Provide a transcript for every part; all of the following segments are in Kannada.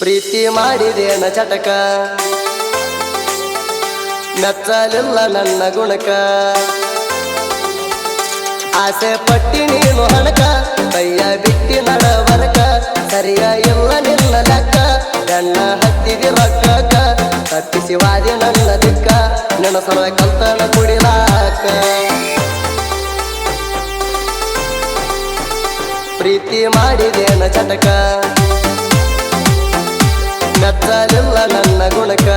ಪ್ರೀತಿ ಮಾಡಿದೇನ ಚಟಕ? ನಚ್ಚಲಿಲ್ಲ ನನ್ನ ಗುಣಕ? ಆಸೆ ಪಟ್ಟಿ ನೀನು ಹಣಕ? ಕೈಯ ಬಿಟ್ಟಿ ನಡವನಕ? ಸರಿಯ ಇಲ್ಲ ನಿಲ್ಲ ಲೆಕ್ಕ? ನನ್ನ ಹತ್ತಿದಿ ರೊಕ್ಕಕ? ತಪ್ಪಿಸಿ ವಾದಿ ನನ್ನ ದಿಕ್ಕ? ಸಲ ಕಲ್ತನ ಕುಡಿಲಾಕ? ಪ್ರೀತಿ ಮಾಡಿದೇನ ಚಟಕ? ಮೆಚ್ಚಲಿಲ್ಲ ನನ್ನ ಗುಣಕ.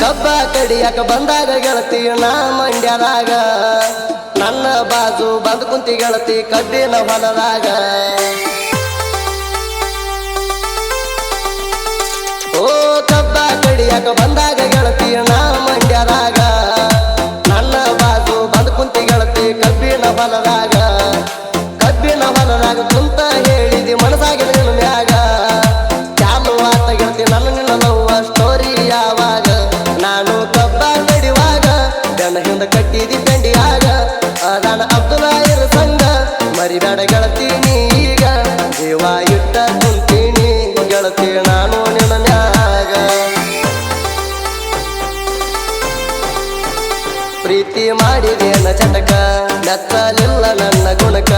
ಕಬ್ಬ ಕಡಿಯಾಕ ಬಂದಾಗ ಗೆಳತಿ ನಾ ಮಂಡ್ಯದಾಗ ನನ್ನ ಬಾಜು ಬಂದು ಕುಂತಿ ಗೆಳತಿ, ಕಬ್ಬಿನ ಹೊಲದಾಗ. ಓ ಕಬ್ಬ ಕಡಿಯಾಕ ಬಂದಾಗ ಗೆಳತಿ ನಾ ಮಂಡ್ಯದಾಗ ಹಿಂದ ಕಟ್ಟಿದಿ ಆಗ ಅದಾನ ಅಬ್ದುಲ್ಲಾಯರ್ ಸಂಘ ಮರಿಬೇಡ ಗೆಳತಿ ನೀ ಈಗ ದೇವ ಇಟ್ಟ ಕುಂತೀನಿ ಗೆಳತಿ ನಾನು ನಿನ್ನ ಮ್ಯಾಗ. ಪ್ರೀತಿ ಮಾಡಿದೇನ ಚಟಕ, ಮೆಚ್ಚಲಿಲ್ಲ ನನ್ನ ಗುಣಕ.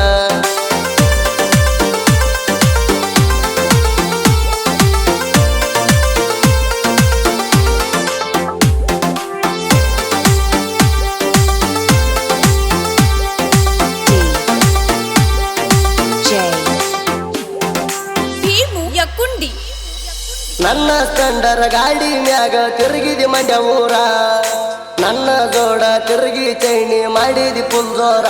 ನನ್ನ ಸ್ಟಂಡರ ಗಾಡಿ ಮ್ಯಾಗ ತಿರುಗಿದಿ ಮಂಡ್ಯ ಊರ. ನನ್ನ ಜೋಡ ತಿರುಗಿ ಚೈನಿ ಮಾಡಿದಿ ಪುಲ್ಜೋರ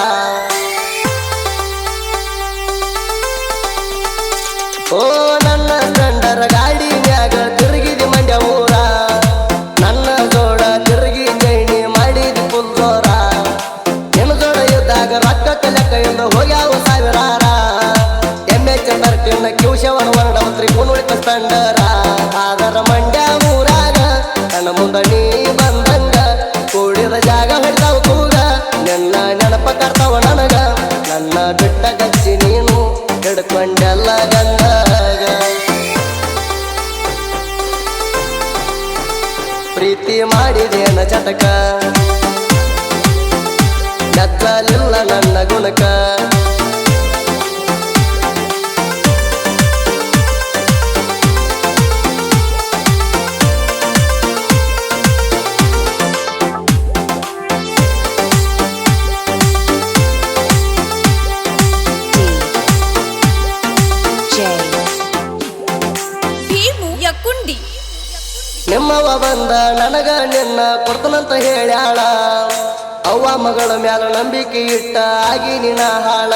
ಓ ನನ್ನ ಸ್ಟಂಡರ ನನ್ನ ಮುಂದ ನೀ ಬಂದಂಗ, ಕೂಡಿದ ಜಾಗ ಹೊಡ್ತಾವ ಕೂಗ. ನನ್ನ ನೆನಪ ಕರ್ತಾವ ನನಗ, ನನ್ನ ಬಿಟ್ಟ ಗಚ್ಚಿ ನೀನು ಹಿಡ್ಕೊಂಡೆಲ್ಲ ಗಂದಾಗ ಪ್ರೀತಿ ಮಾಡಿದೇನ ಚಟಕ ನಿಮ್ಮವ ಬಂದ ನನಗ ನಿನ್ನ ಕೊಡ್ತನಂತ ಹೇಳ್ಯಾಳ. ಅವ್ವ ಮಗಳ ಮ್ಯಾಲ ನಂಬಿಕೆ ಇಟ್ಟ ಆಗಿ ನಿನ ಹಾಳ.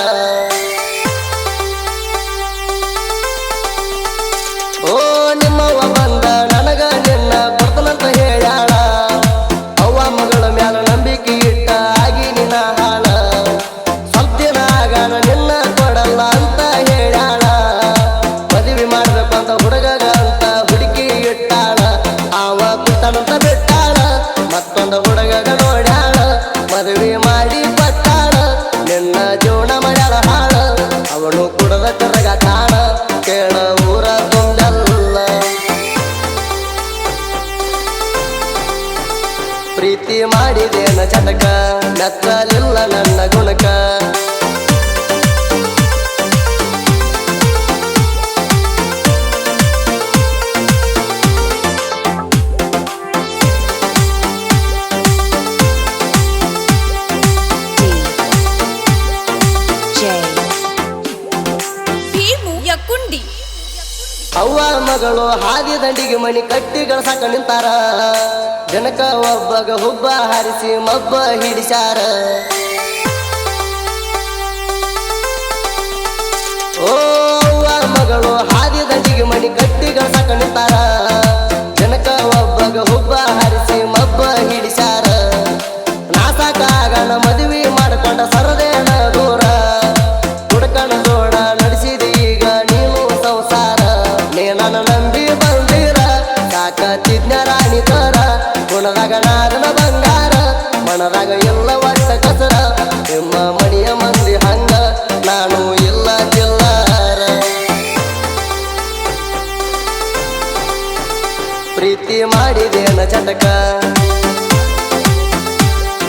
ಪ್ರೀತಿ ಮಾಡಿದೇನ ಚಟಕ ನತ್ತಲಿಲ್ಲ ನನ್ನ ಗುಣಕ. ಅವ್ವ ಮಗಳು ಹಾದಿ ದಂಡಿಗೆ ಮಣಿ ಕಟ್ಟಿ ಗಳಸಾಕ ನಿಂತಾರ. ಜನಕ ಒಬ್ಬಗ ಹುಬ್ಬ ಹಾರಿಸಿ ಮಬ್ಬ ಹಿಡಿಸಾರ ಓ ಅವ್ವ ಮಗಳು ಹಾದಿ ದಂಡಿಗೆ ಮಣಿ ಕಟ್ಟಿ ಗಳಸಾಕ ನಿಂತಾರ. ಪ್ರೀತಿ ಮಾಡಿದೇನ ಚಟಕ?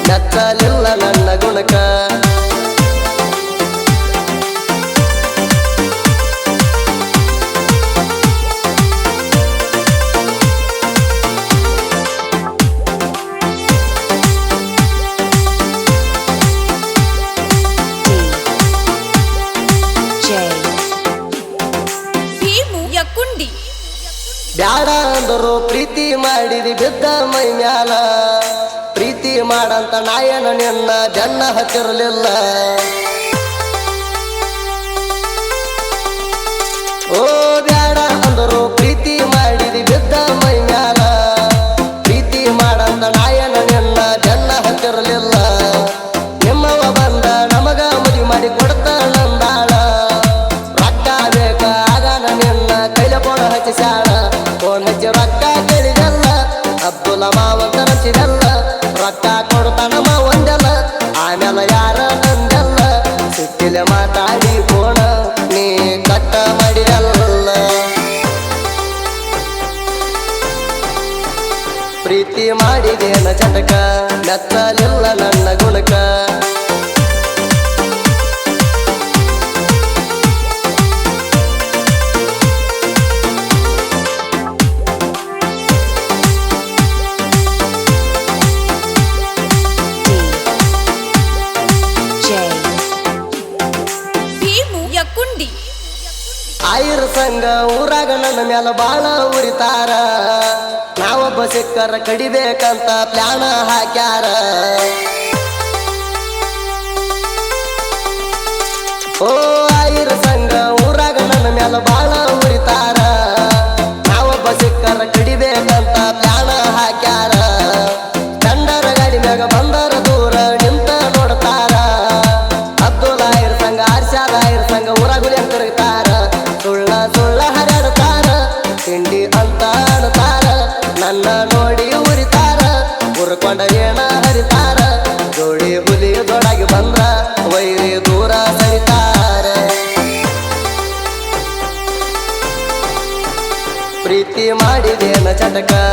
ನಚ್ಚಲಿಲ್ಲ ನನ್ನ ಗುಣಕ. ಪ್ರೀತಿ ಮಾಡಿದಿ ಬಿದ್ದ ಮೈ ಮ್ಯಾಲ. ಪ್ರೀತಿ ಮಾಡಂತ ನಾಯನ ನಿನ್ನ ಜನ್ನ ಹಚ್ಚಿರಲಿಲ್ಲ ಓ ಬ್ಯಾಡ ಅಂದರು ಪ್ರೀತಿ ಮೆಚ್ಚಲಿಲ್ಲ ನನ್ನ ಗುಣಕ D J ಭೀಮು ಯಕುಂಡಿ ಆಯಿರ ಸಂಘ ಊರಾಗ ನನ್ನ ಮ್ಯಾಲ ಬಾಳ ಉರಿತಾರ ನಾವೊಬ್ಬ ಸಿಕ್ಕರ ಕಡಿಬೇಕಂತ ಪ್ಲಾನ ಹಾಕ್ಯಾರ? ಓ, ಆಯಿರ ಸಂಘ, ಊರಾಗ ನನ್ನ ಮ್ಯಾಲ ಬಾಳ ಉರಿತಾರ. ನಾವೊಬ್ಬ ಸಿಕ್ಕರ ಕಡಿಬೇಕಂತ ಮಾಡಿದೇನ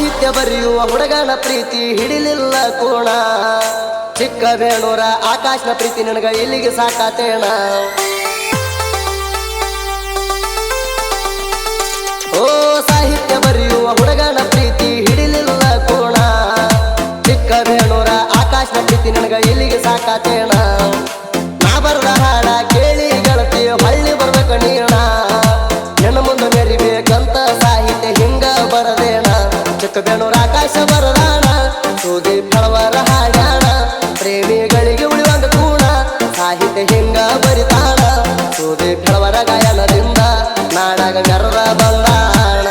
ಸಾಹಿತ್ಯ ಬರೆಯುವ ಹುಡುಗನ ಪ್ರೀತಿ ಹಿಡಿಲಿಲ್ಲ ಕೋಣ. ಚಿಕ್ಕ ಬೇಣೂರ ಆಕಾಶನ ಪ್ರೀತಿ ನನಗ ಇಲ್ಲಿಗೆ ಸಾಕಾತೇಣ? ಓ, ಸಾಹಿತ್ಯ ಬರೆಯುವ ಹುಡುಗನ ಪ್ರೀತಿ ಹಿಡಿಲಿಲ್ಲ ಕೋಣ. ಚಿಕ್ಕ ಬೇಣೂರ ಆಕಾಶನ ಪ್ರೀತಿ ನನಗ ಇಲ್ಲಿಗೆ ಸಾಕಾತೇಣ? ನಾ ಬರದ ಹಾಡ ಕೇಳಿ ಗೆಳತಿ ಹಳ್ಳಿ ಬರ್ಬೇಕ ನೀಣ ಬೇಣೂರ ಆಕಾಶ ಬರದಾಣ ಸೂದಿ ಫಳವರ ಹಾಡ್ಯಾಣ ಪ್ರೇಮಿಗಳಿಗೆ ಉಳಿವಂತ ಕೂಣ ಸಾಹಿತ್ಯ ಹಿಂಗ ಬರಿತಾಣ ಸೂದಿ ಫಳವರ ಗಾಯನದಿಂದ ನಾಡಾಗ ಗರ್ವ ಬಂದಾಣ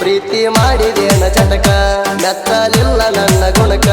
ಪ್ರೀತಿ ಮಾಡಿದೇನ ಚಟಕ ಮೆತ್ತಲಿಲ್ಲ ನನ್ನ ಗುಣಕ.